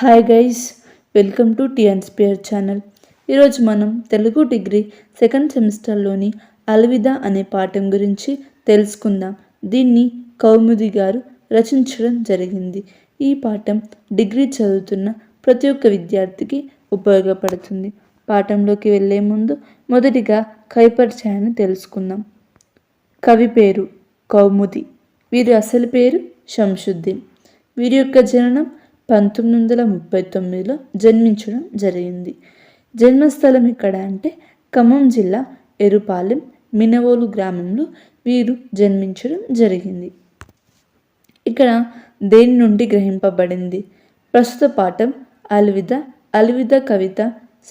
Hi guys welcome to TNSPR channel ఈరోజు మనం Telugu degree second సెమిస్టర్లోని అల్విదా అనే పాఠం గురించి తెలుసుకుందాం. దీన్ని కౌముది గారు రచించడం జరిగింది. ఈ పాఠం డిగ్రీ చదువుతున్న ప్రతి ఒక్క విద్యార్థికి ఉపయోగపడుతుంది. పాఠంలోకి వెళ్ళే ముందు మొదటిగా కవి తెలుసుకుందాం. కవి పేరు కౌముది. వీరి అసలు పేరు శంషుద్దీన్. వీరి యొక్క జననం పంతొమ్మిది వందల ముప్పై తొమ్మిదిలో జన్మించడం జరిగింది. జన్మస్థలం ఎక్కడ అంటే ఖమ్మం జిల్లా ఎరుపాలెం మినవోలు గ్రామంలో వీరు జన్మించడం జరిగింది. ఇక్కడ దేని నుండి గ్రహింపబడింది? ప్రస్తుత పాఠం అల్విద అల్విద కవిత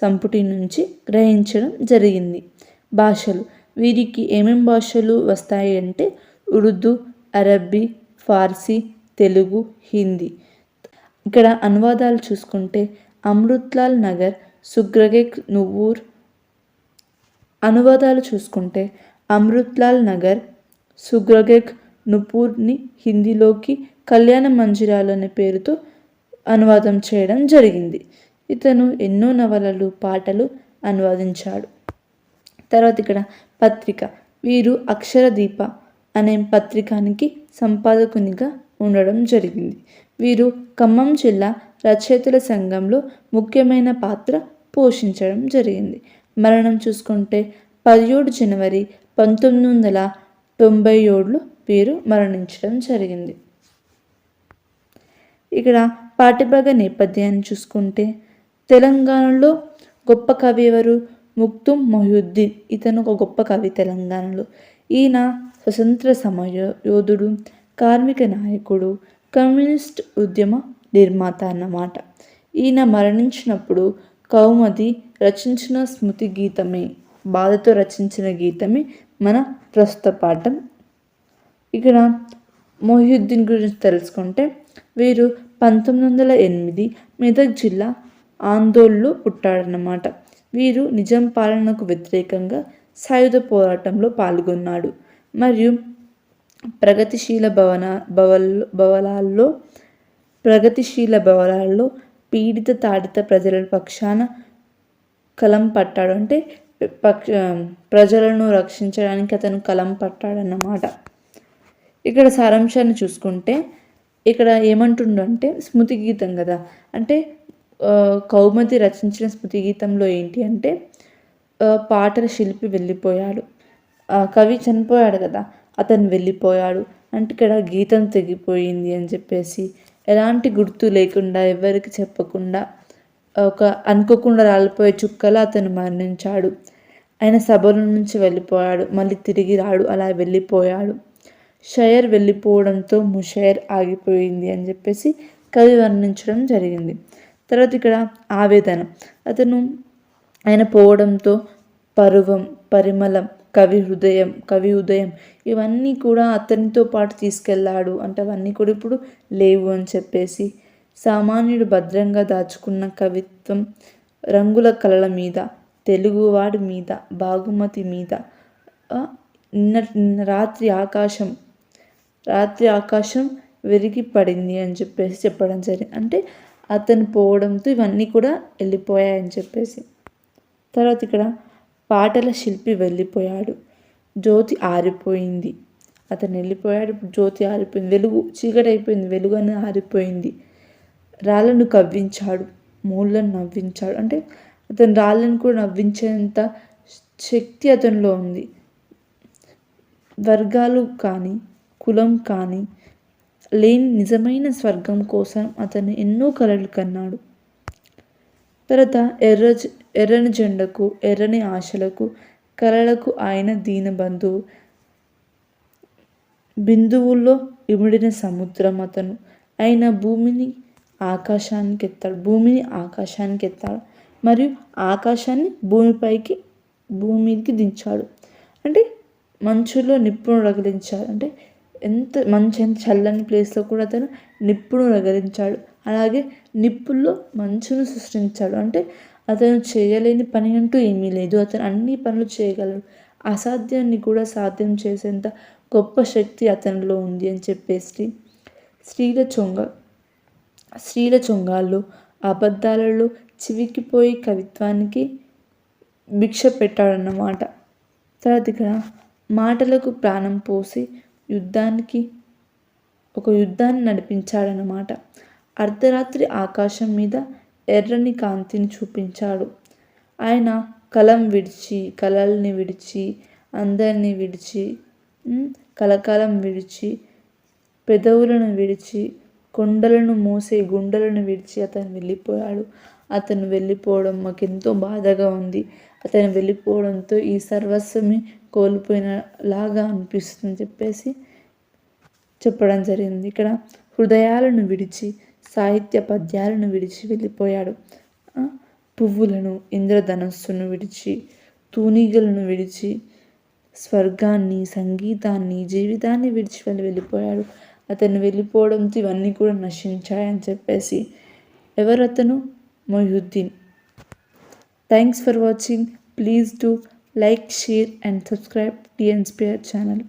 సంపుటి నుంచి గ్రహించడం జరిగింది. భాషలు వీరికి ఏమేం భాషలు వస్తాయి అంటే ఉర్దూ అరబ్బీ ఫార్సీ తెలుగు హిందీ. ఇక్కడ అనువాదాలు చూసుకుంటే అమృత్లాల్ నగర్ సుగ్రగెక్ నువ్వూర్. అనువాదాలు చూసుకుంటే అమృత్లాల్ నగర్ సుగ్రగెక్ నుపూర్ని హిందీలోకి కళ్యాణ మంజిరాలు అనే పేరుతో అనువాదం చేయడం జరిగింది. ఇతను ఎన్నో నవలలు పాటలు అనువాదించాడు. తర్వాత ఇక్కడ పత్రిక. వీరు అక్షరదీప అనే పత్రికానికి సంపాదకునిగా ఉండడం జరిగింది. వీరు ఖమ్మం జిల్లా రచయితల సంఘంలో ముఖ్యమైన పాత్ర పోషించడం జరిగింది. మరణం చూసుకుంటే పదిహేడు జనవరి పంతొమ్మిది వందల తొంభై ఏడులో వీరు మరణించడం జరిగింది. ఇక్కడ పాటిభాగ నేపథ్యాన్ని చూసుకుంటే తెలంగాణలో గొప్ప కవి ఎవరు? ముక్తుం మొహ్యుద్దీన్. ఇతను ఒక గొప్ప కవి తెలంగాణలో. ఈయన స్వతంత్ర సమయ యోధుడు కార్మిక నాయకుడు కమ్యూనిస్ట్ ఉద్యమ నిర్మాత అన్నమాట. ఈయన మరణించినప్పుడు కౌమది రచించిన స్మృతి గీతమే బాధతో రచించిన గీతమే మన ప్రస్తుత పాఠం. ఇక్కడ మొహియుద్దీన్ గురించి తెలుసుకుంటే వీరు పంతొమ్మిది వందల ఎనిమిది మెదక్ జిల్లా ఆందోళనలో పుట్టాడన్నమాట. వీరు నిజాం పాలనకు వ్యతిరేకంగా సాయుధ పోరాటంలో పాల్గొన్నాడు. మరియు ప్రగతిశీల భవన భవల్ భవనాల్లో ప్రగతిశీల భవనాల్లో పీడిత తాడిత ప్రజల పక్షాన కలం పట్టాడు. అంటే పక్ష ప్రజలను రక్షించడానికి అతను కలం పట్టాడన్నమాట. ఇక్కడ సారాంశాన్ని చూసుకుంటే ఇక్కడ ఏమంటుండంటే స్మృతి గీతం కదా. అంటే కౌమతి రచించిన స్మృతి గీతంలో ఏంటి అంటే పాటల శిల్పి వెళ్ళిపోయాడు. కవి చనిపోయాడు కదా. అతను వెళ్ళిపోయాడు. అంటే ఇక్కడ గీతం తెగిపోయింది అని చెప్పేసి ఎలాంటి గుర్తు లేకుండా ఎవరికి చెప్పకుండా ఒక అనుకోకుండా రాలిపోయే చుక్కలా అతను మరణించాడు. ఆయన సభల నుంచి వెళ్ళిపోయాడు. మళ్ళీ తిరిగి రాడు. అలా వెళ్ళిపోయాడు. షయర్ వెళ్ళిపోవడంతో ముషయర్ ఆగిపోయింది అని చెప్పేసి కవి వర్ణించడం జరిగింది. తర్వాత ఇక్కడ ఆవేదన. అతను ఆయన పోవడంతో పరువం పరిమళం కవి హృదయం కవి ఉదయం. ఇవన్నీ కూడా అతనితో పాటు తీసుకెళ్ళాడు అంటే అవన్నీ కూడా ఇప్పుడు లేవు అని చెప్పేసి. సామాన్యుడు భద్రంగా దాచుకున్న కవిత్వం రంగుల కళల మీద తెలుగువాడి మీద బాగుమతి మీద నిన్న నిన్న రాత్రి ఆకాశం రాత్రి ఆకాశం విరిగి పడింది అని చెప్పేసి చెప్పడం జరిగింది. అంటే అతను పోవడంతో ఇవన్నీ కూడా వెళ్ళిపోయాయని చెప్పేసి. తర్వాత ఇక్కడ పాటల శిల్పి వెళ్ళిపోయాడు. జ్యోతి ఆరిపోయింది. అతను వెళ్ళిపోయాడు. జ్యోతి ఆరిపోయింది. వెలుగు చీకటి అయిపోయింది వెలుగు అని ఆరిపోయింది. రాళ్ళను కవ్వించాడు. మూళ్ళను నవ్వించాడు. అంటే అతను రాళ్ళను కూడా నవ్వించేంత శక్తి అతనిలో ఉంది. వర్గాలు కానీ కులం కానీ లేని నిజమైన స్వర్గం కోసం అతను ఎన్నో కలలు కన్నాడు. తర్వాత ఎర్ర ఎర్రని జెండకు ఎర్రని ఆశలకు కలలకు ఆయన దీనబంధువు. బిందువుల్లో ఇమిడిన సముద్రం అతను. ఆయన భూమిని ఆకాశానికి ఎత్తాడు భూమిని ఆకాశానికి ఎత్తాడు మరియు ఆకాశాన్ని భూమిపైకి భూమికి దించాడు. అంటే మంచులో నిప్పును రగిలించాడు. అంటే ఎంత మంచి ఎంత చల్లని ప్లేస్లో కూడా అతను నిప్పును రగిలించాడు. అలాగే నిప్పుల్లో మంచును సృష్టించాడు. అంటే అతను చేయలేని పని అంటూ ఏమీ లేదు. అతను అన్ని పనులు చేయగలడు. అసాధ్యాన్ని కూడా సాధ్యం చేసేంత గొప్ప శక్తి అతనిలో ఉంది అని చెప్పేసి స్త్రీల చొంగ స్త్రీల చొంగాల్లో అబద్ధాలలో చివికిపోయి కవిత్వానికి భిక్ష పెట్టాడన్నమాట. తర్వాత ఇక్కడ మాటలకు ప్రాణం పోసి యుద్ధానికి ఒక యుద్ధాన్ని నడిపించాడన్నమాట. అర్ధరాత్రి ఆకాశం మీద ఎర్రని కాంతిని చూపించాడు. ఆయన కలం విడిచి కలల్ని విడిచి అందరినీ విడిచి కలకాలం విడిచి పెదవులను విడిచి కొండలను మూసే గుండెలను విడిచి అతను వెళ్ళిపోయాడు. అతను వెళ్ళిపోవడం మాకు ఎంతో బాధగా ఉంది. అతను వెళ్ళిపోవడంతో ఈ సర్వస్వమే కోల్పోయిన లాగా అనిపిస్తుంది చెప్పేసి చెప్పడం జరిగింది. ఇక్కడ హృదయాలను విడిచి సాహిత్య పద్యాలను విడిచి వెళ్ళిపోయాడు. పువ్వులను ఇంద్రధనస్సును విడిచి తూనీగలను విడిచి స్వర్గాన్ని సంగీతాన్ని జీవితాన్ని విడిచి వెళ్ళి వెళ్ళిపోయాడు. అతను వెళ్ళిపోవడంతో ఇవన్నీ కూడా నశించాయని చెప్పేసి ఎవరు అతను Mohiuddin thanks for watching. Please do like share and subscribe TNSPR channel.